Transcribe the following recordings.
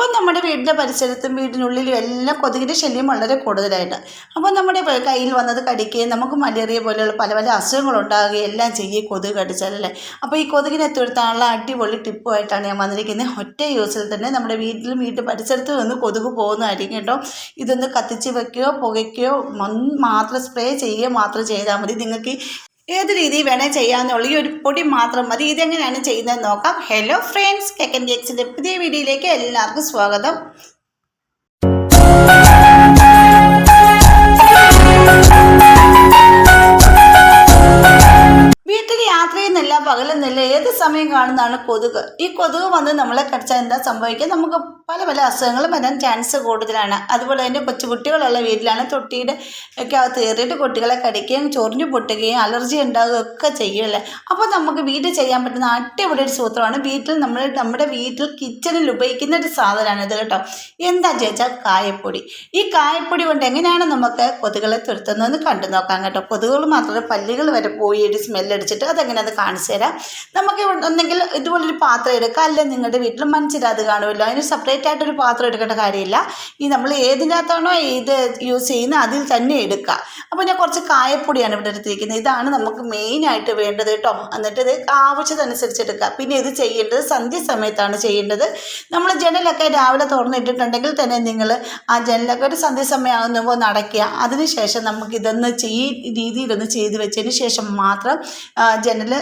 ഇപ്പം നമ്മുടെ വീടിന്റെ പരിസരത്തും വീടിനുള്ളിലും എല്ലാം കൊതുകിന്റെ ശല്യം വളരെ കൂടുതലായിട്ട്. അപ്പോൾ നമ്മുടെ കയ്യിൽ വന്നത് കടിക്കുകയും നമുക്ക് മലേറിയ പോലെയുള്ള പല പല അസുഖങ്ങളുണ്ടാകുകയും എല്ലാം ചെയ്യുകയും കൊതുക് കടിച്ചാലല്ലേ അപ്പോൾ ഈ കൊതുകിനെ തുരുത്താനുള്ള അടിപൊളി ടിപ്പുമായിട്ടാണ് ഞാൻ വന്നിരിക്കുന്നത്. ഒറ്റ യൂസിൽ തന്നെ നമ്മുടെ വീട്ടിലും വീട്ടു പരിസരത്തും നിന്ന് കൊതുക് പോകുന്നതായിരിക്കും കേട്ടോ. ഇതൊന്ന് കത്തിച്ച് വെക്കുകയോ പുകയ്ക്കുകയോ മാത്രം സ്പ്രേ ചെയ്യുകയോ മാത്രം ചെയ്താൽ മതി. നിങ്ങൾക്ക് ഏത് രീതിയിൽ വേണേൽ ചെയ്യാമെന്നുള്ള ഈ ഒരു പൊടി മാത്രം മതി. ഇതെങ്ങനെയാണ് ചെയ്യുന്നത് നോക്കാം. ഹലോ ഫ്രണ്ട്സ് കെക്കൻ കേക്സിന്റെ പുതിയ വീഡിയോയിലേക്ക് എല്ലാവർക്കും സ്വാഗതം. പകലുന്നില്ല? ഏത് സമയം കാണുന്നതാണ് കൊതുക്? ഈ കൊതുക് വന്ന് നമ്മളെ കടിച്ചാൽ എന്താ സംഭവിക്കുക? നമുക്ക് പല പല അസുഖങ്ങളും വരാൻ ചാൻസ് കൂടുതലാണ്. അതുപോലെ തന്നെ കൊച്ചു കുട്ടികളുള്ള വീട്ടിലാണ് തൊട്ടിയുടെ ഒക്കെ അകത്ത് കയറിയിട്ട് കുട്ടികളെ കടിക്കുകയും ചൊറിഞ്ഞു പൊട്ടുകയും അലർജി ഉണ്ടാകുകയും ഒക്കെ ചെയ്യുമല്ലേ അപ്പോൾ നമുക്ക് വീട്ടിൽ ചെയ്യാൻ പറ്റുന്ന അടിപൊളി ഒരു സൂത്രമാണ്. വീട്ടിൽ നമ്മൾ നമ്മുടെ വീട്ടിൽ കിച്ചണിൽ ഉപയോഗിക്കുന്ന ഒരു സാധനമാണ് ഇത് കേട്ടോ. എന്താ ചോദിച്ചാൽ കായപ്പൊടി. ഈ കായപ്പൊടി കൊണ്ട് എങ്ങനെയാണ് നമുക്ക് കൊതുകളെ തുരുത്തുന്നതെന്ന് കണ്ടു നോക്കാം കേട്ടോ. കൊതുകുകൾ മാത്രമല്ല പല്ലുകൾ വരെ പോയി ഒരു സ്മെല്ലടിച്ചിട്ട് അതെങ്ങനെയാണെന്ന് കാണിച്ചു തരാം. നമുക്ക് ഒന്നെങ്കിൽ ഇതുപോലൊരു പാത്രം എടുക്കാം. അല്ലെങ്കിൽ നിങ്ങളുടെ വീട്ടിൽ മൺചിരാത് കാണുമല്ലോ. അതിന് സെപ്പറേറ്റ് ആയിട്ടൊരു പാത്രം എടുക്കേണ്ട കാര്യമില്ല. ഈ നമ്മൾ ഏതിനകത്താണോ ഇത് യൂസ് ചെയ്യുന്നത് അതിൽ തന്നെ എടുക്കുക അപ്പോൾ ഞാൻ കുറച്ച് കായപ്പൊടിയാണ് ഇവിടെ എടുത്തിരിക്കുന്നത്. ഇതാണ് നമുക്ക് മെയിനായിട്ട് വേണ്ടത് കേട്ടോ. എന്നിട്ട് ഇത് ആവശ്യത്തിനനുസരിച്ച് എടുക്കുക പിന്നെ ഇത് ചെയ്യേണ്ടത് സന്ധ്യ സമയത്താണ് ചെയ്യേണ്ടത്. നമ്മൾ ജനലൊക്കെ രാവിലെ തുറന്നിട്ടിട്ടുണ്ടെങ്കിൽ തന്നെ നിങ്ങൾ ആ ജനലൊക്കെ ഒരു സന്ധ്യ സമയമാകുമ്പോൾ നടക്കുക. അടയ്ക്കുക അതിനുശേഷം നമുക്ക് ഇതൊന്ന് ഈ രീതിയിലൊന്ന് ചെയ്ത് വെച്ചതിന് ശേഷം മാത്രം ജനൽ ജനൽ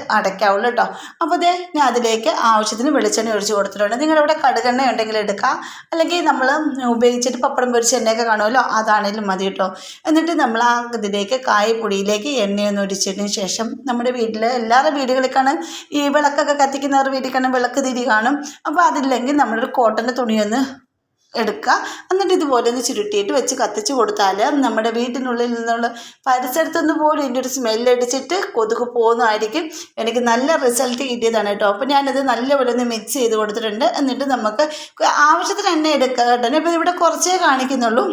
അടയ്ക്കാവുള്ളൂ കേട്ടോ അപ്പോൾ ദേ ഞാൻ അതിലേക്ക് ആവശ്യത്തിന് വെളിച്ചെണ്ണ ഒഴിച്ച് കൊടുത്തിട്ടുണ്ട്. നിങ്ങളിവിടെ കടുകെണ്ണ ഉണ്ടെങ്കിൽ എടുക്കുക അല്ലെങ്കിൽ നമ്മൾ ഉപയോഗിച്ചിട്ട് പപ്പടം പൊരിച്ച് എണ്ണയൊക്കെ കാണുമല്ലോ അതാണേലും മതി കേട്ടോ എന്നിട്ട് നമ്മൾ ആ ഇതിലേക്ക് കായപ്പൊടിയിലേക്ക് എണ്ണയൊന്ന് ഒഴിച്ചതിന് ശേഷം നമ്മുടെ വീട്ടിൽ എല്ലാവരുടെ വീടുകളിൽ ഈ വിളക്കൊക്കെ കത്തിക്കുന്നവർ വീട്ടിൽ കാണും വിളക്ക് തിരി കാണും. അപ്പോൾ അതില്ലെങ്കിൽ നമ്മളൊരു കോട്ടന്റെ തുണിയൊന്ന് എടുക്കുക. എന്നിട്ട് ഇതുപോലെ ഒന്ന് ചുരുട്ടിയിട്ട് വെച്ച് കത്തിച്ച് കൊടുത്താൽ നമ്മുടെ വീട്ടിനുള്ളിൽ നിന്നുള്ള പരിസരത്തുനിന്ന് പോലും ഇതിന്റെ ഒരു സ്മെല്ലടിച്ചിട്ട് കൊതുക് പോകുന്നതായിരിക്കും. എനിക്ക് നല്ല റിസൾട്ട് കിട്ടിയതാണ് കേട്ടോ. അപ്പോൾ ഞാനത് നല്ലപോലെ ഒന്ന് മിക്സ് ചെയ്ത് കൊടുത്തിട്ടുണ്ട്. എന്നിട്ട് നമുക്ക് ആവശ്യത്തിന് എണ്ണ എടുക്കുക കേട്ടോ. ഇപ്പോൾ ഇവിടെ കുറച്ചേ കാണിക്കുന്നുള്ളൂ.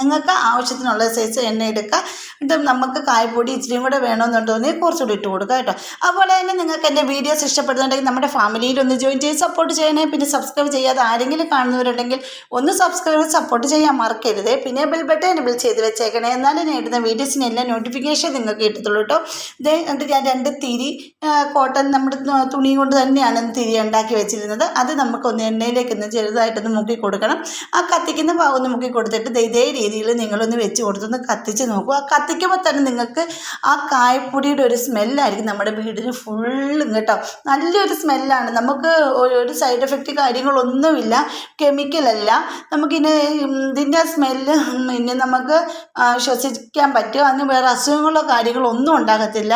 നിങ്ങൾക്ക് ആവശ്യത്തിനുള്ള സൈസ് എണ്ണ എടുക്കുക. എന്നിട്ട് നമുക്ക് കായ്പൊടി ഇച്ചിരിയും കൂടെ വേണമെന്നുണ്ടോയെങ്കിൽ കുറച്ചുകൂടി ഇട്ട് കൊടുക്കുക കേട്ടോ. അതുപോലെ തന്നെ നിങ്ങൾക്ക് എന്റെ വീഡിയോസ് ഇഷ്ടപ്പെടുന്നുണ്ടെങ്കിൽ നമ്മുടെ ഫാമിലിയിൽ ഒന്ന് ജോയിൻ ചെയ്ത് സപ്പോർട്ട് ചെയ്യണേ. പിന്നെ സബ്സ്ക്രൈബ് ചെയ്യാതെ ആരെങ്കിലും കാണുന്നവരുണ്ടെങ്കിൽ ഒന്ന് സബ്സ്ക്രൈബ് സപ്പോർട്ട് ചെയ്യാൻ മറക്കരുത്. പിന്നെ ബെൽ ബട്ടൺ എനബിൾ ചെയ്ത് വെച്ചേക്കണേ. എന്നാലും ഞാൻ ഇടുന്ന വീഡിയോസിന് എല്ലാം നോട്ടിഫിക്കേഷൻ നിങ്ങൾക്ക് കിട്ടത്തുള്ളൂ കേട്ടോ. ഇതേ എന്നിട്ട് ഞാൻ രണ്ട് തിരി കോട്ടൺ നമ്മുടെ തുണി കൊണ്ട് തന്നെയാണ് തിരി ഉണ്ടാക്കി വെച്ചിരുന്നത്. അത് നമുക്കൊന്ന് എണ്ണയിലേക്ക് ഒന്ന് ചെറുതായിട്ടൊന്ന് മുക്കി കൊടുക്കണം. ആ കത്തിക്കുന്ന ഭാഗം ഒന്ന് മുക്കി കൊടുത്തിട്ട് ഇതേ രീതിയിൽ നിങ്ങളൊന്ന് വെച്ച് കൊടുത്തൊന്ന് കത്തിച്ച് നോക്കൂ. ആ കത്തിക്കുമ്പോൾ തന്നെ നിങ്ങൾക്ക് ആ കായപ്പൊടിയുടെ ഒരു സ്മെല്ലായിരിക്കും നമ്മുടെ വീടിന് ഫുള്ളും കേട്ടോ. നല്ലൊരു സ്മെല്ലാണ്. നമുക്ക് ഒരു സൈഡ് എഫക്റ്റ് കാര്യങ്ങളൊന്നുമില്ല. കെമിക്കലല്ല നമുക്കിന് ഇതിന്റെ സ്മെല്ല് പിന്നെ നമുക്ക് ശ്വസിക്കാൻ പറ്റും. അതിന് വേറെ അസുഖങ്ങളോ കാര്യങ്ങളോ ഒന്നും ഉണ്ടാകത്തില്ല.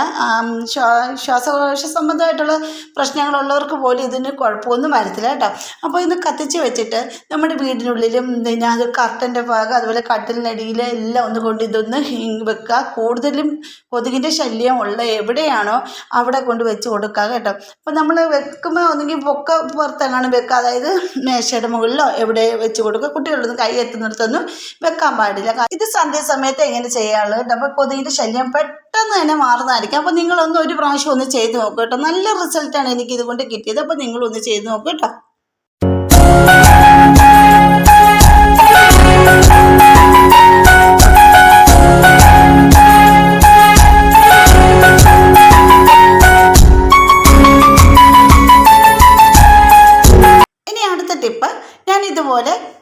ശ്വാസകോശ സംബന്ധമായിട്ടുള്ള പ്രശ്നങ്ങളുള്ളവർക്ക് പോലും ഇതിന് കുഴപ്പമൊന്നും വരത്തില്ല കേട്ടോ. അപ്പോൾ ഇത് കത്തിച്ച് വെച്ചിട്ട് നമ്മുടെ വീടിനുള്ളിലും പിന്നെ അത് കർട്ടന്റെ ഭാഗം അതുപോലെ കട്ടിലിനടിയിൽ എല്ലാം ഒന്ന് കൊണ്ട് ഇതൊന്ന് വെക്കുക കൂടുതലും കൊതുകിന്റെ ശല്യം ഉള്ള എവിടെയാണോ അവിടെ കൊണ്ട് വെച്ച് കൊടുക്കുക കേട്ടോ. അപ്പോൾ നമ്മൾ വെക്കുമ്പോൾ ഒന്നെങ്കിൽ പൊക്ക പുറത്തെങ്ങാനും വെക്കുക അതായത് മേശയുടെ മുകളിലോ എവിടെ വെച്ച് കൊടുക്കുക കുട്ടികളൊന്നും കൈ എത്തുന്നിടത്തൊന്നും വെക്കാൻ പാടില്ല. ഇത് സന്ധ്യ സമയത്ത് എങ്ങനെ ചെയ്യാനുള്ളത് കേട്ടോ? അപ്പോൾ കൊതുകിന്റെ ശല്യം പെട്ടെന്ന് തന്നെ മാറുന്നതായിരിക്കും. അപ്പോൾ നിങ്ങളൊന്ന് ഒരു പ്രാവശ്യം ഒന്ന് ചെയ്ത് നോക്കുക കേട്ടോ. നല്ല റിസൾട്ടാണ് എനിക്ക് ഇതുകൊണ്ട് കിട്ടിയത്. അപ്പോൾ നിങ്ങളൊന്ന് ചെയ്ത് നോക്കുക കേട്ടോ.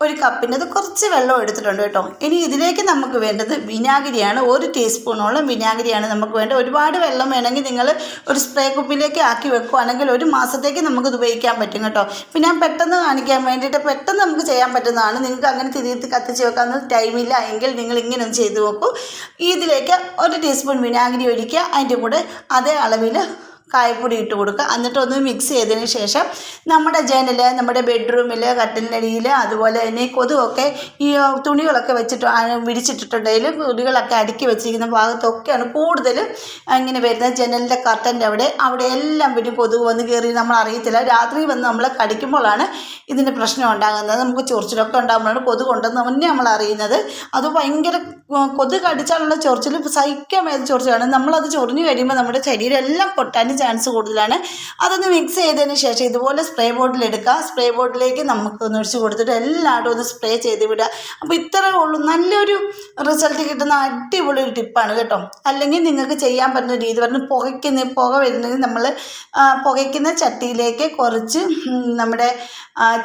ഒരു കപ്പിന്റെ കുറച്ച് വെള്ളം എടുത്തിട്ടുണ്ട് കേട്ടോ. ഇനി ഇതിലേക്ക് നമുക്ക് വേണ്ടത് വിനാഗിരിയാണ്. ഒരു ടീസ്പൂണോളം വിനാഗിരിയാണ് നമുക്ക് വേണ്ടത്. ഒരുപാട് വെള്ളം വേണമെങ്കിൽ നിങ്ങൾ ഒരു സ്പ്രേ കുപ്പിയിലേക്ക് ആക്കി വെക്കുകയാണെങ്കിൽ ഒരു മാസത്തേക്ക് നമുക്കിത് ഉപയോഗിക്കാൻ പറ്റും കേട്ടോ. പിന്നെ ഞാൻ പെട്ടെന്ന് കാണിക്കാൻ വേണ്ടിയിട്ട് പെട്ടെന്ന് നമുക്ക് ചെയ്യാൻ പറ്റുന്നതാണ്. നിങ്ങൾക്ക് അങ്ങനെ തിരിയത്ത് കത്തിച്ച് വെക്കാൻ ടൈമില്ല എങ്കിൽ നിങ്ങൾ ഇങ്ങനെ ചെയ്ത് നോക്കൂ. ഇതിലേക്ക് ഒരു ടീസ്പൂൺ വിനാഗിരി ഒഴിക്കുക. അതിന്റെ കൂടെ അതേ അളവിൽ കായപ്പൊടി ഇട്ട് കൊടുക്കുക. എന്നിട്ട് ഒന്ന് മിക്സ് ചെയ്തതിന് ശേഷം നമ്മുടെ ജനൽ നമ്മുടെ ബെഡ്റൂമിൽ കട്ടിലിനടിയിൽ അതുപോലെ തന്നെ കൊതുകൊക്കെ ഈ തുണികളൊക്കെ വെച്ചിട്ട് വിരിച്ചിട്ടിട്ടുണ്ടെങ്കിൽ തുണികളൊക്കെ അടുക്കി വെച്ചിരിക്കുന്ന ഭാഗത്തൊക്കെയാണ് കൂടുതലും ഇങ്ങനെ വരുന്നത്. ജനലിന്റെ കർട്ടന്റെ അവിടെ. അവിടെ എല്ലാം പിന്നെ കൊതുക് വന്ന് കയറി നമ്മൾ അറിയത്തില്ല. രാത്രി വന്ന് നമ്മൾ കടിക്കുമ്പോഴാണ് ഇതിന്റെ പ്രശ്നം ഉണ്ടാകുന്നത്. നമുക്ക് ചൊറിച്ചിലൊക്കെ ഉണ്ടാകുമ്പോഴാണ് കൊതുക് ഉണ്ടെന്ന് മുന്നേ നമ്മൾ അറിയുന്നത്. അത് ഭയങ്കര കൊതുക് കടിച്ചാലുള്ള ചൊറിച്ചിൽ സഹിക്കാൻ വേണ്ട ചൊറിച്ചിലാണ്. നമ്മളത് ചൊറിഞ്ഞു കഴിയുമ്പോൾ നമ്മുടെ ശരീരം എല്ലാം വരാനും ചാൻസ് കൂടുതലാണ്. അതൊന്ന് മിക്സ് ചെയ്തതിന് ശേഷം ഇതുപോലെ സ്പ്രേ ബോട്ടിൽ എടുക്കുക. സ്പ്രേ ബോട്ടിലേക്ക് നമുക്ക് ഒന്ന് ഒഴിച്ച് കൊടുത്തിട്ട് എല്ലായിടും ഒന്ന് സ്പ്രേ ചെയ്ത് വിടുക. അപ്പോൾ ഇത്രയേ ഉള്ളൂ. നല്ലൊരു റിസൾട്ട് കിട്ടുന്ന അടിപൊളി ഒരു ടിപ്പാണ് കേട്ടോ. അല്ലെങ്കിൽ നിങ്ങൾക്ക് ചെയ്യാൻ പറ്റുന്ന രീതി പറഞ്ഞ് പുകയ്ക്കുന്ന പുക വരുന്നെങ്കിൽ നമ്മൾ പുകയ്ക്കുന്ന ചട്ടിയിലേക്ക് കുറച്ച് നമ്മുടെ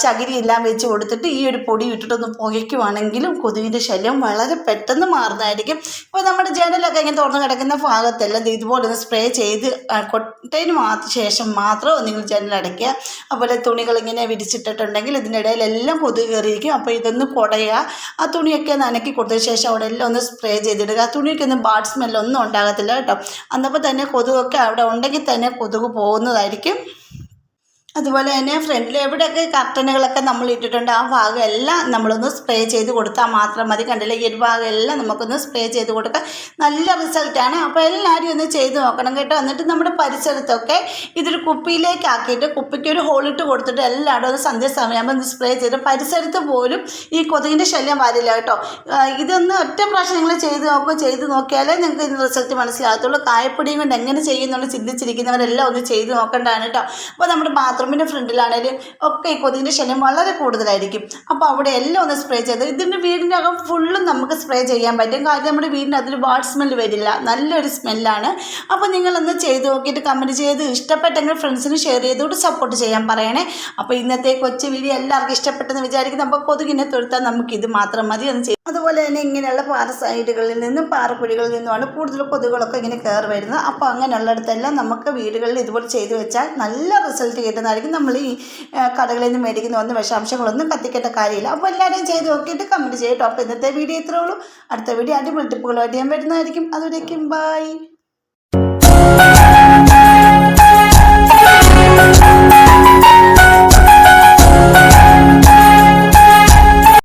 ചകിരി എല്ലാം വെച്ച് കൊടുത്തിട്ട് ഈ ഒരു പൊടി ഇട്ടിട്ടൊന്ന് പുകയ്ക്കുവാണെങ്കിലും കൊതുകിന്റെ ശല്യം വളരെ പെട്ടെന്ന് മാറുന്നതായിരിക്കും. ഇപ്പോൾ നമ്മുടെ ജനലൊക്കെ ഇങ്ങനെ തുറന്ന് കിടക്കുന്ന ഭാഗത്തെല്ലാം ഇതുപോലെ ഒന്ന് സ്പ്രേ ചെയ്ത് കൊട്ടതിന് മാത്രം ശേഷം മാത്രം നിങ്ങൾ ജനൽ അടയ്ക്കുക. അതുപോലെ തുണികൾ ഇങ്ങനെ വിരിച്ചിട്ടിട്ടുണ്ടെങ്കിൽ ഇതിനിടയിലെല്ലാം കൊതുക് കയറിയിരിക്കും. അപ്പോൾ ഇതൊന്ന് കുടയുക. ആ തുണിയൊക്കെ നനക്കി കൊടുത്തതിന് ശേഷം എല്ലാം ഒന്ന് സ്പ്രേ ചെയ്തിടുക. തുണിക്കൊന്നും ബാഡ് സ്മെല്ലൊന്നും ഉണ്ടാകത്തില്ല കേട്ടോ. അന്നപ്പോൾ തന്നെ കൊതുകൊക്കെ അവിടെ ഉണ്ടെങ്കിൽ തന്നെ കൊതുക് പോകുന്നതായിരിക്കും. അതുപോലെ തന്നെ ഫ്രണ്ടിൽ എവിടെയൊക്കെ കർട്ടനുകളൊക്കെ നമ്മൾ ഇട്ടിട്ടുണ്ട് ആ ഭാഗം എല്ലാം നമ്മളൊന്ന് സ്പ്രേ ചെയ്ത് കൊടുത്താൽ മാത്രം മതി. കണ്ടില്ലേ? ഈ ഒരു ഭാഗം എല്ലാം നമുക്കൊന്ന് സ്പ്രേ ചെയ്ത് കൊടുക്കാം. നല്ല റിസൾട്ടാണ് അപ്പോൾ എല്ലാവരും ഒന്ന് ചെയ്ത് നോക്കണം കേട്ടോ. എന്നിട്ട് നമ്മുടെ പരിസരത്തൊക്കെ ഇതൊരു കുപ്പിയിലേക്ക് ആക്കിയിട്ട് കുപ്പിക്ക് ഒരു ഹോളിട്ട് കൊടുത്തിട്ട് എല്ലാവരും ഒന്ന് സന്ധ്യ സമയമാകുമ്പോൾ ഒന്ന് സ്പ്രേ ചെയ്ത് പരിസരത്ത് പോലും ഈ കൊതുകിന്റെ ശല്യം വരില്ല കേട്ടോ. ഇതൊന്ന് ഒറ്റ പ്രാവശ്യം നിങ്ങൾ ചെയ്ത് നോക്കുക ചെയ്ത് നോക്കിയാലേ നിങ്ങൾക്ക് ഇതിന് റിസൾട്ട് മനസ്സിലാകത്തുള്ളൂ. കായപ്പൊടിയും കൊണ്ട് എങ്ങനെ ചെയ്യുന്നുള്ളൂ ചിന്തിച്ചിരിക്കുന്നവരെല്ലാം ഒന്ന് ചെയ്ത് നോക്കേണ്ടതാണ് കേട്ടോ. അപ്പോൾ നമ്മുടെ ബാത്റൂമിന്റെ ഫ്രണ്ടിലാണേലും ഒക്കെ ഈ കൊതുകിന്റെ ശല്യം വളരെ കൂടുതലായിരിക്കും. അപ്പോൾ അവിടെ എല്ലാം ഒന്ന് സ്പ്രേ ചെയ്ത് ഇതിന്റെ വീടിനകം ഫുള്ളും നമുക്ക് സ്പ്രേ ചെയ്യാൻ പറ്റും. കാര്യം നമ്മുടെ വീടിന് അതിൽ ബാഡ് സ്മെൽ വരില്ല. നല്ലൊരു സ്മെല്ലാണ് അപ്പോൾ നിങ്ങളൊന്ന് ചെയ്ത് നോക്കിയിട്ട് കമന്റ് ചെയ്ത് ഇഷ്ടപ്പെട്ടെങ്കിൽ ഫ്രണ്ട്സിന് ഷെയർ ചെയ്തുകൊണ്ട് സപ്പോർട്ട് ചെയ്യാൻ പറയണേ. അപ്പോൾ ഇന്നത്തെ കൊച്ചു വീഡിയോ എല്ലാവർക്കും ഇഷ്ടപ്പെട്ടെന്ന് വിചാരിക്കുന്നു. അപ്പോൾ കൊതുകിനെ തൊഴുത്താൽ നമുക്ക് ഇത് മാത്രം മതി ഒന്ന് ചെയ്യും. അതുപോലെ തന്നെ ഇങ്ങനെയുള്ള പാറ സൈഡുകളിൽ നിന്നും പാറക്കുഴികളിൽ നിന്നുമാണ് കൂടുതൽ കൊതുകുകളൊക്കെ ഇങ്ങനെ കയറി വരുന്നത്. അപ്പോൾ അങ്ങനെയുള്ളിടത്തെല്ലാം നമുക്ക് വീടുകളിൽ ഇതുപോലെ ചെയ്തു വെച്ചാൽ നല്ല റിസൾട്ട് ചെയ്യുന്നതായിരിക്കും നമ്മൾ ഈ കടകളിൽ നിന്ന് മേടിക്കുന്ന ഒന്നും വിഷാംശങ്ങളൊന്നും കത്തിക്കേണ്ട കാര്യമില്ല. അപ്പോൾ എല്ലാവരും ചെയ്ത് നോക്കിയിട്ട് കമന്റ് ചെയ്യട്ടോ. അപ്പോൾ ഇന്നത്തെ വീഡിയോ ഇത്രേ ഉള്ളൂ. അടുത്ത വീഡിയോ അടിപൊളി ടിപ്പുകളുമായിട്ട് ഞാൻ വരുന്നതായിരിക്കും. അതുവരേക്കും ബൈ